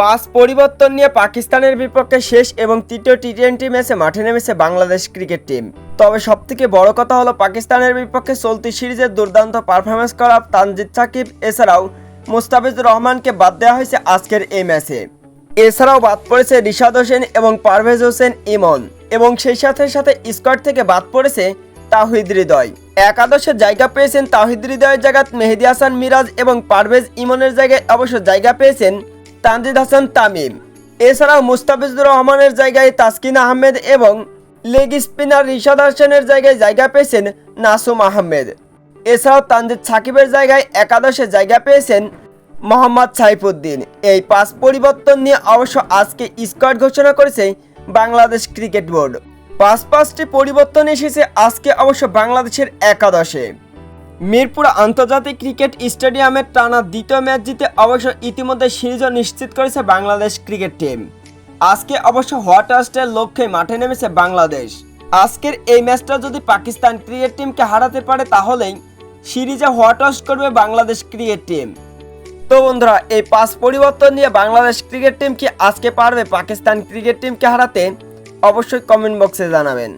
পাঁচ পরিবর্তন নিয়ে পাকিস্তানের বিপক্ষে শেষ এবং তৃতীয় টি টোয়েন্টি ম্যাচে মাঠে নেমেছে বাংলাদেশ ক্রিকেট টিম। তবে সবথেকে বড় কথা হলো পাকিস্তানের বিপক্ষে চলতি সিরিজের দুর্দান্ত পারফরমেন্স করা তানজিদ সাকিব, এছাড়াও মুস্তাফিজুর রহমানকে বাদ দেওয়া হয়েছে আজকের এই ম্যাচে। এছাড়াও বাদ পড়েছে রিশাদ হোসেন এবং পারভেজ হোসেন ইমন। এবং সেই সাথে সাথে স্কোয়াড থেকে বাদ পড়েছে তাহিদ হৃদয়। একাদশের জায়গা পেয়েছেন তাহিদ হৃদয়ের জায়গায় মেহেদি হাসান মিরাজ এবং পারভেজ ইমনের জায়গায় অবশ্য জায়গা পেয়েছেন তানজিদ হাসান তামিম। এছাড়াও মুস্তাফিজুর রহমানের জায়গায় তাসকিন আহমেদ এবং লেগ স্পিনার রিশাদ হাসানের জায়গায় জায়গা পেয়েছেন নাসুম আহমেদ। এছাড়াও তানজিদ সাকিবের জায়গায় একাদশে জায়গা পেয়েছেন মোহাম্মদ সাইফুদ্দিন। এই পাঁচ পরিবর্তন নিয়ে অবশ্য আজকে স্কোয়াড ঘোষণা করেছে বাংলাদেশ ক্রিকেট বোর্ড। পাঁচ পাঁচটি পরিবর্তন এসেছে আজকে অবশ্য বাংলাদেশের একাদশে। মিরপুর আন্তর্জাতিক ক্রিকেট স্টেডিয়ামের টানা দ্বিতীয় ম্যাচ জিতে অবশ্য ইতিমধ্যে সিরিজও নিশ্চিত করেছে বাংলাদেশ ক্রিকেট টিম। আজকে অবশ্য হোয়াটাস্টের লক্ষ্যে মাঠে নেমেছে বাংলাদেশ। আজকের এই ম্যাচটা যদি পাকিস্তান ক্রিকেট টিমকে হারাতে পারে তাহলেই সিরিজে হোয়াটস্ট করবে বাংলাদেশ ক্রিকেট টিম। তো বন্ধুরা, এই পাঁচ পরিবর্তন নিয়ে বাংলাদেশ ক্রিকেট টিম কি আজকে পারবে পাকিস্তান ক্রিকেট টিমকে হারাতে? অবশ্যই কমেন্ট বক্সে জানাবেন।